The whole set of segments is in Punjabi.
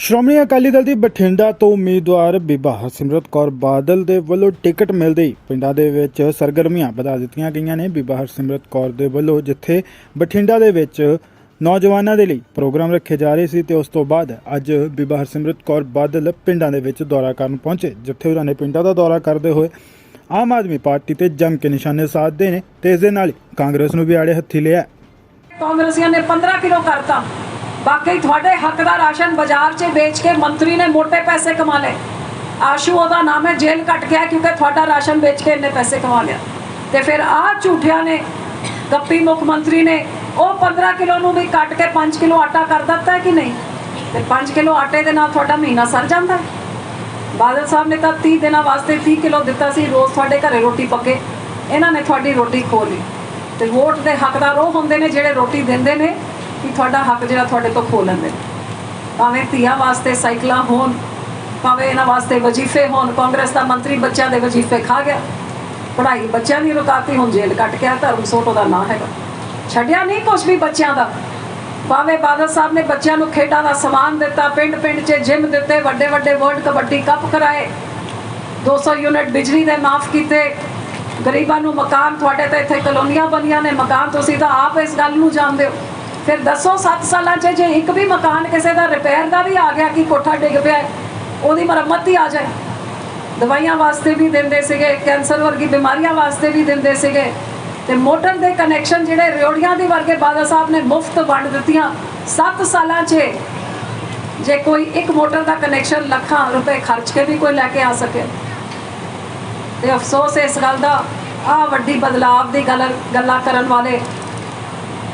ਸ਼੍ਰੋਮਣੀ ਅਕਾਲੀ ਦਲ ਦੀ ਬਠਿੰਡਾ ਤੋਂ ਉਮੀਦਵਾਰ ਬੀਬਾ ਹਰਸਿਮਰਤ ਕੌਰ ਬਾਦਲ ਦੇ ਵੱਲੋਂ ਟਿਕਟ ਮਿਲਦੇ ਹੀ ਪਿੰਡਾਂ ਦੇ ਵਿੱਚ ਸਰਗਰਮੀਆਂ ਵਧਾ ਦਿੱਤੀਆਂ ਗਈਆਂ ਨੇ। ਬੀਬਾ ਹਰਸਿਮਰਤ ਕੌਰ ਦੇ ਵੱਲੋਂ ਜਿੱਥੇ ਬਠਿੰਡਾ ਦੇ ਵਿੱਚ ਨੌਜਵਾਨਾਂ ਦੇ ਲਈ ਪ੍ਰੋਗਰਾਮ ਰੱਖੇ ਜਾ ਰਹੇ ਸੀ ਤੇ ਉਸ ਤੋਂ ਬਾਅਦ ਅੱਜ ਬੀਬਾ ਹਰਸਿਮਰਤ ਕੌਰ ਬਾਦਲ ਪਿੰਡਾਂ ਦੇ ਵਿੱਚ ਦੌਰਾ ਕਰਨ ਪਹੁੰਚੇ, ਜਿੱਥੇ ਉਹਨਾਂ ਨੇ ਪਿੰਡਾਂ ਦਾ ਦੌਰਾ ਕਰਦੇ ਹੋਏ ਆਮ ਆਦਮੀ ਪਾਰਟੀ ਤੇ ਜੰਮ ਕੇ ਨਿਸ਼ਾਨੇ ਸਾਧਦੇ ਨੇ ਤੇ ਇਸ ਦੇ ਨਾਲ ਹੀ ਕਾਂਗਰਸ ਨੂੰ ਵੀ ਆੜੇ ਹੱਥੀ ਲਿਆ। ਕਾਂਗਰਸੀਆਂ ਨੇ 15 ਕਿਲੋ ਕਰਤਾ। ਬਾਕੀ ਤੁਹਾਡੇ ਹੱਕ ਦਾ ਰਾਸ਼ਨ ਬਾਜ਼ਾਰ 'ਚ ਵੇਚ ਕੇ ਮੰਤਰੀ ਨੇ ਮੋٹے ਪੈਸੇ ਕਮਾ ਲਏ। ਆਸ਼ੂ, ਉਹਦਾ ਨਾਮ ਹੈ ਜੇਲ੍ਹ ਕੱਟ ਗਿਆ ਕਿਉਂਕਿ ਤੁਹਾਡਾ ਰਾਸ਼ਨ ਵੇਚ ਕੇ ਇੰਨੇ ਪੈਸੇ ਕਮਾ ਲਿਆ। ਤੇ ਫਿਰ ਆਹ ਝੂਠਿਆਂ ਨੇ, ਗੱਪੀ ਮੁੱਖ ਮੰਤਰੀ ਨੇ, ਉਹ 15 ਕਿਲੋ ਨੂੰ ਵੀ ਕੱਟ ਕੇ 5 ਕਿਲੋ ਆਟਾ ਕਰ ਦਿੱਤਾ ਕਿ ਨਹੀਂ? ਤੇ 5 ਕਿਲੋ ਆਟੇ ਦੇ ਨਾਲ ਤੁਹਾਡਾ ਮਹੀਨਾ ਸਰ ਜਾਂਦਾ ਬਾਦਲ ਸਾਹਿਬ ਨੇ ਤਾਂ 30 ਦਿਨਾਂ ਵਾਸਤੇ 30 ਕਿਲੋ ਦਿੱਤਾ ਸੀ, ਰੋਜ਼ ਤੁਹਾਡੇ ਘਰੇ ਰੋਟੀ ਪੱਕੇ। ਇਹਨਾਂ ਨੇ ਤੁਹਾਡੀ ਰੋਟੀ ਖੋ ਲਈ। ਤੇ ਵੋਟ ਦੇ ਹੱਕਦਾਰ ਉਹ ਹੁੰਦੇ ਨੇ ਜਿਹੜੇ ਰੋਟੀ ਦਿੰਦੇ ਨੇ ਕਿ ਤੁਹਾਡਾ ਹੱਕ ਜਿਹੜਾ ਤੁਹਾਡੇ ਤੋਂ ਖੋ ਲੈਂਦੇ। ਨੇ ਭਾਵੇਂ ਧੀਆਂ ਵਾਸਤੇ ਸਾਈਕਲਾਂ ਹੋਣ, ਭਾਵੇਂ ਇਹਨਾਂ ਵਾਸਤੇ ਵਜ਼ੀਫੇ ਹੋਣ, ਕਾਂਗਰਸ ਦਾ ਮੰਤਰੀ ਬੱਚਿਆਂ ਦੇ ਵਜ਼ੀਫੇ ਖਾ ਗਿਆ। ਪੜ੍ਹਾਈ ਬੱਚਿਆਂ ਦੀ ਰੁਕਾਤੀ ਹੁਣ ਜੇਲ੍ਹ ਕੱਟ ਗਿਆ ਧਰਮ ਸੋਟ ਉਹਦਾ ਨਾਂ ਹੈਗਾ। ਛੱਡਿਆ ਨਹੀਂ ਕੁਛ ਵੀ ਬੱਚਿਆਂ ਦਾ। ਭਾਵੇਂ ਬਾਦਲ ਸਾਹਿਬ ਨੇ ਬੱਚਿਆਂ ਨੂੰ ਖੇਡਾਂ ਦਾ ਸਮਾਨ ਦਿੱਤਾ ਪਿੰਡ ਪਿੰਡ 'ਚ ਜਿਮ ਦਿੱਤੇ ਵੱਡੇ ਵੱਡੇ ਵਰਲਡ ਕਬੱਡੀ ਕੱਪ ਕਰਾਏ। 200 ਯੂਨਿਟ ਬਿਜਲੀ ਦੇ ਮਾਫ ਕੀਤੇ। ਗਰੀਬਾਂ ਨੂੰ ਮਕਾਨ ਤੁਹਾਡੇ ਤੇ ਇੱਥੇ ਕਲੋਨੀਆਂ ਬਣੀਆਂ ਨੇ, ਮਕਾਨ ਤੁਸੀਂ ਤਾਂ ਆਪ ਇਸ ਗੱਲ ਨੂੰ ਜਾਣਦੇ ਹੋ। ਫਿਰ ਦੱਸੋ 7 ਸਾਲਾਂ 'ਚ ਜੇ ਇੱਕ ਵੀ ਮਕਾਨ ਕਿਸੇ ਦਾ ਰਿਪੇਅਰ ਦਾ ਵੀ ਆ ਗਿਆ ਕਿ ਕੋਠਾ ਡਿੱਗ ਪਿਆ ਉਹਦੀ ਮੁਰੰਮਤ ਹੀ ਆ ਜਾਏ। ਦਵਾਈਆਂ ਵਾਸਤੇ ਵੀ ਦਿੰਦੇ ਸੀਗੇ, ਕੈਂਸਰ ਵਰਗੀ ਬਿਮਾਰੀਆਂ ਵਾਸਤੇ ਵੀ ਦਿੰਦੇ ਸੀਗੇ। ਤੇ ਮੋਟਰ ਦੇ ਕਨੈਕਸ਼ਨ ਜਿਹੜੇ ਰਿਓੜੀਆਂ ਦੇ ਵਰਗੇ ਬਾਦਲ ਸਾਹਿਬ ਨੇ ਮੁਫਤ ਵੰਡ ਦਿੱਤੀਆਂ। 7 ਸਾਲਾਂ 'ਚ ਜੇ ਕੋਈ ਇੱਕ ਮੋਟਰ ਦਾ ਕਨੈਕਸ਼ਨ ਲੱਖਾਂ ਰੁਪਏ ਖਰਚ ਕੇ ਵੀ ਕੋਈ ਲੈ ਕੇ ਆ ਸਕੇ। ਤੇ ਅਫਸੋਸ ਇਸ ਗੱਲ ਦਾ ਆ ਵੱਡੀ ਬਦਲਾਵ ਦੀ ਗੱਲ ਗੱਲਾਂ ਕਰਨ ਵਾਲੇ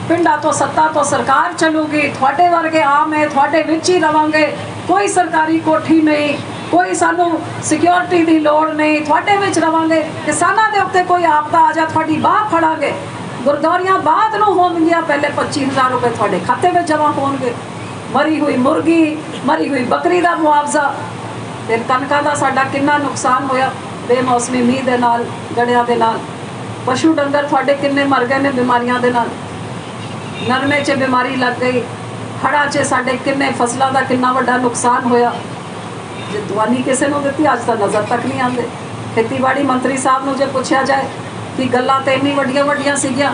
ਪਿੰਡਾਂ ਤੋਂ ਸੱਤਾ ਤੋਂ ਸਰਕਾਰ ਚੱਲੂਗੀ, ਤੁਹਾਡੇ ਵਰਗੇ ਆਮ ਹੈ, ਤੁਹਾਡੇ ਵਿੱਚ ਹੀ ਰਵਾਂਗੇ। ਕੋਈ ਸਰਕਾਰੀ ਕੋਠੀ ਨਹੀਂ, ਕੋਈ ਸਾਨੂੰ ਸਿਕਿਉਰਿਟੀ ਦੀ ਲੋੜ ਨਹੀਂ, ਤੁਹਾਡੇ ਵਿੱਚ ਰਵਾਂਗੇ। ਕਿਸਾਨਾਂ ਦੇ ਉੱਤੇ ਕੋਈ ਆਪਦਾ ਆ ਜਾ, ਤੁਹਾਡੀ ਬਾਹ ਫੜਾਂਗੇ। ਗੁਰਦੁਆਰੀਆਂ ਬਾਅਦ ਨੂੰ ਹੋਣਗੀਆਂ, ਪਹਿਲੇ 25000 ਰੁਪਏ ਤੁਹਾਡੇ ਖਾਤੇ ਵਿੱਚ ਜਮ੍ਹਾਂ ਹੋਣਗੇ। ਮਰੀ ਹੋਈ ਮੁਰਗੀ, ਮਰੀ ਹੋਈ ਬੱਕਰੀ ਦਾ ਮੁਆਵਜ਼ਾ। ਤੇ ਕਣਕਾਂ ਦਾ ਸਾਡਾ ਕਿੰਨਾ ਨੁਕਸਾਨ ਹੋਇਆ, ਬੇਮੌਸਮੀ ਮੀਂਹ ਦੇ ਨਾਲ, ਗੜਿਆਂ ਦੇ ਨਾਲ। ਪਸ਼ੂ ਡੰਗਰ ਤੁਹਾਡੇ ਕਿੰਨੇ ਮਰ ਗਏ ਨੇ ਬਿਮਾਰੀਆਂ ਦੇ ਨਾਲ। ਨਰਮੇ 'ਚ ਬਿਮਾਰੀ ਲੱਗ ਗਈ। ਹੜ੍ਹਾਂ 'ਚ ਸਾਡੇ ਕਿੰਨੇ ਫਸਲਾਂ ਦਾ ਕਿੰਨਾ ਵੱਡਾ ਨੁਕਸਾਨ ਹੋਇਆ। ਜੇ ਦਵਾਨੀ ਕਿਸੇ ਨੂੰ ਦਿੱਤੀ, ਅੱਜ ਤਾਂ ਨਜ਼ਰ ਤੱਕ ਨਹੀਂ ਆਉਂਦੇ। ਖੇਤੀਬਾੜੀ ਮੰਤਰੀ ਸਾਹਿਬ ਨੂੰ ਜੇ ਪੁੱਛਿਆ ਜਾਏ ਕਿ ਗੱਲਾਂ ਤੇ ਇੰਨੀ ਵੱਡੀਆਂ ਵੱਡੀਆਂ ਸੀਗੀਆਂ,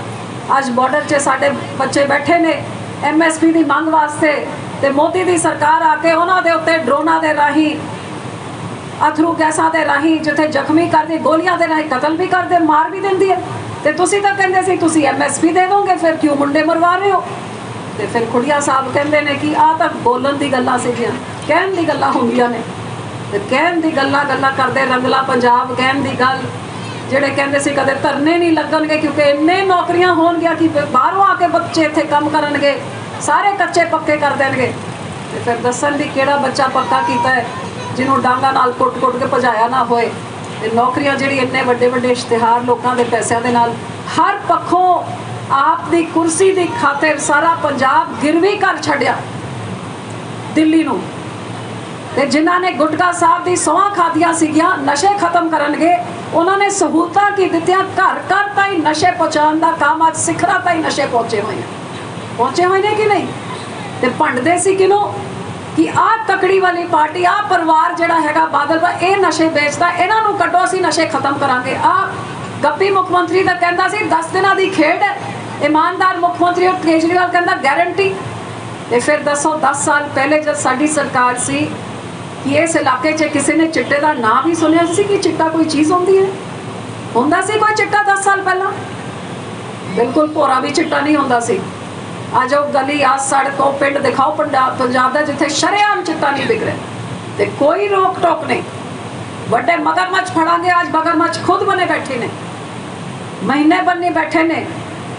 ਅੱਜ ਬਾਰਡਰ 'ਚ ਸਾਡੇ ਬੱਚੇ ਬੈਠੇ ਨੇ ਐਮਐਸਪੀ ਦੀ ਮੰਗ ਵਾਸਤੇ ਤੇ ਮੋਦੀ ਦੀ ਸਰਕਾਰ ਆ ਕੇ ਉਹਨਾਂ ਦੇ ਉੱਤੇ ਡਰੋਨਾਂ ਦੇ ਰਾਹੀਂ, ਅਥਰੂ ਗੈਸਾਂ ਦੇ ਰਾਹੀਂ ਜਿੱਥੇ ਜ਼ਖਮੀ ਕਰਦੇ, ਗੋਲੀਆਂ ਦੇ ਰਾਹੀਂ ਕਤਲ ਵੀ ਕਰਦੇ, ਮਾਰ ਵੀ ਦਿੰਦੀ ਹੈ। ਤੇ ਤੁਸੀਂ ਤਾਂ ਕਹਿੰਦੇ ਸੀ, ਤੁਸੀਂ ਐਮਐਸਪੀ ਦੇ ਦੋਗੇ, ਫਿਰ ਕਿਉਂ ਮੁੰਡੇ ਮਰਵਾ ਰਹੇ ਹੋ? ਤੇ ਫਿਰ ਖੁੜੀਆ ਸਾਹਿਬ ਕਹਿੰਦੇ ਨੇ ਕਿ ਆਹ ਤਾਂ ਬੋਲਣ ਦੀ ਗੱਲਾਂ ਸੀਗੀਆਂ, ਕਹਿਣ ਦੀ ਗੱਲਾਂ ਹੁੰਦੀਆਂ ਨੇ। ਤੇ ਕਹਿਣ ਦੀ ਗੱਲਾਂ ਗੱਲਾਂ ਕਰਦੇ ਰੰਗਲਾ ਪੰਜਾਬ, ਕਹਿਣ ਦੀ ਗੱਲ, ਜਿਹੜੇ ਕਹਿੰਦੇ ਸੀ ਕਦੇ ਧਰਨੇ ਨਹੀਂ ਲੱਗਣਗੇ, ਕਿਉਂਕਿ ਇੰਨੇ ਨੌਕਰੀਆਂ ਹੋਣਗੀਆਂ ਕਿ ਬਾਹਰੋਂ ਆ ਕੇ ਬੱਚੇ ਇੱਥੇ ਕੰਮ ਕਰਨਗੇ, ਸਾਰੇ ਕੱਚੇ ਪੱਕੇ ਕਰ ਦੇਣਗੇ। ਤੇ ਫਿਰ ਦੱਸਣ ਦੀ ਕਿਹੜਾ ਬੱਚਾ ਪੱਕਾ ਕੀਤਾ ਹੈ, ਜਿਹਨੂੰ ਡਾਂਗਾ ਨਾਲ ਕੁੱਟ-ਕੁੱਟ ਕੇ ਭਜਾਇਆ ਨਾ ਹੋਏ। ਤੇ ਨੌਕਰੀਆਂ ਜਿਹੜੀ ਇੰਨੇ ਵੱਡੇ ਵੱਡੇ ਇਸ਼ਤਿਹਾਰ ਲੋਕਾਂ ਦੇ ਪੈਸਿਆਂ ਦੇ ਨਾਲ, ਹਰ ਪੱਖੋਂ ਆਪ ਦੀ ਕੁਰਸੀ ਦੀ ਖਾਤਰ ਸਾਰਾ ਪੰਜਾਬ ਗਿਰਵੀ ਕਰ ਛੱਡਿਆ ਦਿੱਲੀ ਨੂੰ। ਤੇ ਜਿਨ੍ਹਾਂ ਨੇ ਗੁਟਕਾ ਸਾਹਿਬ ਦੀ ਸੋਹਾਂ ਖਾਧੀਆਂ ਸੀਗੀਆਂ, ਨਸ਼ੇ ਖਤਮ ਕਰਨਗੇ, ਉਹਨਾਂ ਨੇ ਸਹੂਲਤਾਂ ਕੀ ਦਿੱਤੀਆਂ? ਘਰ ਘਰ ਤਾਈ ਨਸ਼ੇ ਪਹੁੰਚਾਉਣ ਦਾ ਕੰਮ ਅੱਜ ਸਿਖਰਾਂ ਤਾਈ ਨਸ਼ੇ ਪਹੁੰਚੇ ਹੋਏ ਪਹੁੰਚੇ ਹੋਏ ਨੇ ਕਿ ਨਹੀਂ? ਤੇ ਭੰਡਦੇ ਸੀ ਕਿਨੂੰ ਕਿ ਆਹ ਤਕੜੀ ਵਾਲੀ ਪਾਰਟੀ, ਆਹ ਪਰਿਵਾਰ ਜਿਹੜਾ ਹੈਗਾ ਬਾਦਲ ਦਾ, ਇਹ ਨਸ਼ੇ ਵੇਚਦਾ, ਇਹਨਾਂ ਨੂੰ ਕੱਢੋ ਅਸੀਂ ਨਸ਼ੇ ਖਤਮ ਕਰਾਂਗੇ। ਆਹ ਗੱਪੀ ਮੁੱਖ ਮੰਤਰੀ ਦਾ ਕਹਿੰਦਾ ਸੀ 10 ਦਿਨਾਂ ਦੀ ਖੇਡ ਹੈ। ਇਮਾਨਦਾਰ ਮੁੱਖ ਮੰਤਰੀ ਉਹ ਕੇਜਰੀਵਾਲ ਕਹਿੰਦਾ ਗਾਰੰਟੀ ਤੇ ਫਿਰ ਦੱਸੋ 10 ਸਾਲ ਪਹਿਲੇ ਜਦ ਸਾਡੀ ਸਰਕਾਰ ਸੀ, ਕਿ ਇਸ ਇਲਾਕੇ 'ਚ ਕਿਸੇ ਨੇ ਚਿੱਟੇ ਦਾ ਨਾਂ ਵੀ ਸੁਣਿਆ ਸੀ ਕਿ ਚਿੱਟਾ ਕੋਈ ਚੀਜ਼ ਹੁੰਦੀ ਹੈ? ਹੁੰਦਾ ਸੀ ਕੋਈ ਚਿੱਟਾ 10 ਸਾਲ ਪਹਿਲਾਂ? ਬਿਲਕੁਲ ਭੋਰਾ ਵੀ ਚਿੱਟਾ ਨਹੀਂ ਹੁੰਦਾ ਸੀ। ਅੱਜ ਉਹ ਗਲੀ ਆ, ਸੜਕ, ਉਹ ਪਿੰਡ ਦਿਖਾਓ, ਪੰਜਾਬ ਪੰਜਾਬ ਦਾ, ਜਿੱਥੇ ਸ਼ਰੇਆਮ ਚਿੱਟਾ ਨਹੀਂ ਵਿਕ ਰਿਹਾ। ਤੇ ਕੋਈ ਰੋਕ ਟੋਕ ਨਹੀਂ। ਵੱਡੇ ਮਗਰਮੱਛ ਫੜਾਂਗੇ, ਅੱਜ ਮਗਰਮੱਛ ਖੁਦ ਬਣੇ ਬੈਠੇ ਨੇ। ਮਹੀਨੇ ਬੰਨੇ ਬੈਠੇ ਨੇ।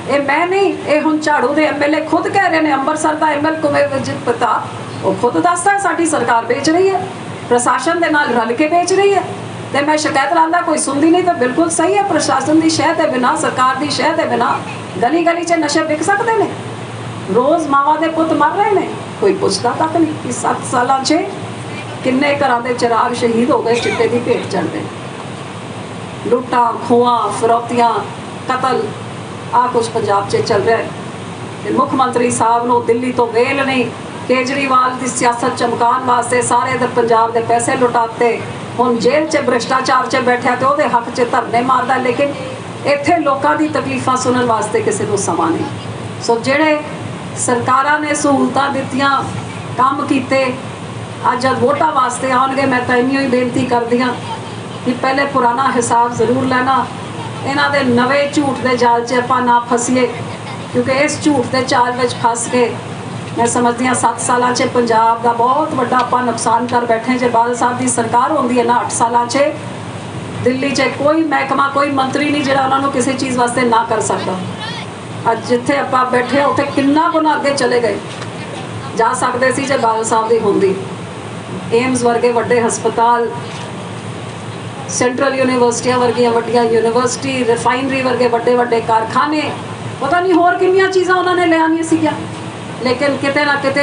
ਇਹ ਮੈਂ ਨਹੀਂ, ਇਹ ਹੁਣ ਝਾੜੂ ਦੇ ਐਮਐਲਏ ਖੁਦ ਕਹਿ ਰਹੇ ਨੇ, ਅੰਮ੍ਰਿਤਸਰ ਦਾ ਐਮਐਲ ਕੁਮੇ ਵਿਜਿਤ ਪਤਾ ਉਹ ਖੁਦ ਦੱਸਦਾ ਸਾਡੀ ਸਰਕਾਰ ਵੇਚ ਰਹੀ ਹੈ। ਪ੍ਰਸ਼ਾਸਨ ਦੇ ਨਾਲ ਰਲ ਕੇ ਵੇਚ ਰਹੀ ਹੈ। ਤੇ ਮੈਂ ਸ਼ਿਕਾਇਤ ਲਾਂਦਾ ਕੋਈ ਸੁਣਦੀ ਨਹੀਂ, ਤਾਂ ਬਿਲਕੁਲ ਸਹੀ ਹੈ, ਪ੍ਰਸ਼ਾਸਨ ਦੀ ਸ਼ਹਿ ਦੇ ਬਿਨਾ, ਸਰਕਾਰ ਦੀ ਸ਼ਹਿ ਦੇ ਬਿਨਾ ਗਲੀ ਗਲੀ 'ਚ ਨਸ਼ੇ ਵਿਕ ਸਕਦੇ ਨੇ। ਰੋਜ਼ ਮਾਵਾਂ ਦੇ ਪੁੱਤ ਮਰ ਰਹੇ ਨੇ? ਕੋਈ ਪੁੱਛਦਾ ਤੱਕ ਨਹੀਂ ਕਿ 7 ਸਾਲਾਂ 'ਚ ਕਿੰਨੇ ਘਰਾਂ ਦੇ ਚਿਰਾਗ ਸ਼ਹੀਦ ਹੋ ਗਏ, ਚਿੱਟੇ ਦੀ ਭੇਟ ਚੜਦੇ ਲੁੱਟਾਂ ਖੋਆਂ ਫਰੋਤੀਆਂ, ਕਤਲ ਆ ਕੁਝ ਪੰਜਾਬ 'ਚ ਚੱਲ ਰਿਹਾ ਹੈ। ਤੇ ਮੁੱਖ ਮੰਤਰੀ ਸਾਹਿਬ ਨੂੰ ਦਿੱਲੀ ਤੋਂ ਵੇਲ ਨਹੀਂ, ਕੇਜਰੀਵਾਲ ਦੀ ਸਿਆਸਤ ਚਮਕਾਉਣ ਵਾਸਤੇ ਸਾਰੇ ਇਧਰ ਪੰਜਾਬ ਦੇ ਪੈਸੇ ਲੁਟਾਤੇ। ਹੁਣ ਜੇਲ੍ਹ 'ਚ ਭ੍ਰਿਸ਼ਟਾਚਾਰ 'ਚ ਬੈਠਿਆ ਤੇ ਉਹਦੇ ਹੱਕ 'ਚ ਧਰਨੇ ਮਾਰਦਾ, ਲੇਕਿਨ ਇੱਥੇ ਲੋਕਾਂ ਦੀ ਤਕਲੀਫਾਂ ਸੁਣਨ ਵਾਸਤੇ ਕਿਸੇ ਨੂੰ ਸਮਾਂ ਨਹੀਂ। ਸੋ ਜਿਹੜੇ ਸਰਕਾਰਾਂ ਨੇ ਸਹੂਲਤਾਂ ਦਿੱਤੀਆਂ, ਕੰਮ ਕੀਤੇ, ਅੱਜ ਜਦ ਵੋਟਾਂ ਵਾਸਤੇ ਆਉਣਗੇ, ਮੈਂ ਤਾਂ ਇੰਨੀ ਹੀ ਬੇਨਤੀ ਕਰਦੀ ਹਾਂ ਕਿ ਪਹਿਲੇ ਪੁਰਾਣਾ ਹਿਸਾਬ ਜ਼ਰੂਰ ਲੈਣਾ। ਇਹਨਾਂ ਦੇ ਨਵੇਂ ਝੂਠ ਦੇ ਜਾਲ 'ਚ ਆਪਾਂ ਨਾ ਫਸੀਏ, ਕਿਉਂਕਿ ਇਸ ਝੂਠ ਦੇ ਚਾਲ ਵਿੱਚ ਫਸ ਕੇ ਮੈਂ ਸਮਝਦੀ ਹਾਂ 7 ਸਾਲਾਂ 'ਚ ਪੰਜਾਬ ਦਾ ਬਹੁਤ ਵੱਡਾ ਆਪਾਂ ਨੁਕਸਾਨ ਕਰ ਬੈਠੇ ਜੇ ਬਾਦਲ ਸਾਹਿਬ ਦੀ ਸਰਕਾਰ ਹੁੰਦੀ ਹੈ ਨਾ 8 ਸਾਲਾਂ 'ਚ, ਦਿੱਲੀ 'ਚ ਕੋਈ ਮਹਿਕਮਾ, ਕੋਈ ਮੰਤਰੀ ਨਹੀਂ ਜਿਹੜਾ ਉਹਨਾਂ ਨੂੰ ਕਿਸੇ ਚੀਜ਼ ਵਾਸਤੇ ਨਾ ਕਰ ਸਕਦਾ। ਅੱਜ ਜਿੱਥੇ ਆਪਾਂ ਬੈਠੇ ਹਾਂ, ਉੱਥੇ ਕਿੰਨਾ ਗੁਣਾ ਅੱਗੇ ਚਲੇ ਗਏ। ਜਾ ਸਕਦੇ ਸੀ ਜੇ ਬਾਦਲ ਸਾਹਿਬ ਦੀ ਹੁੰਦੀ। ਏਮਸ ਵਰਗੇ ਵੱਡੇ ਹਸਪਤਾਲ ਸੈਂਟਰਲ ਯੂਨੀਵਰਸਿਟੀਆਂ ਵਰਗੀਆਂ ਵੱਡੀਆਂ ਯੂਨੀਵਰਸਿਟੀ ਰਿਫਾਈਨਰੀ ਵਰਗੇ ਵੱਡੇ ਵੱਡੇ ਕਾਰਖਾਨੇ ਪਤਾ ਨਹੀਂ ਹੋਰ ਕਿੰਨੀਆਂ ਚੀਜ਼ਾਂ ਉਹਨਾਂ ਨੇ ਲਿਆਉਣੀਆਂ ਸੀਗੀਆਂ। ਲੇਕਿਨ ਕਿਤੇ ਨਾ ਕਿਤੇ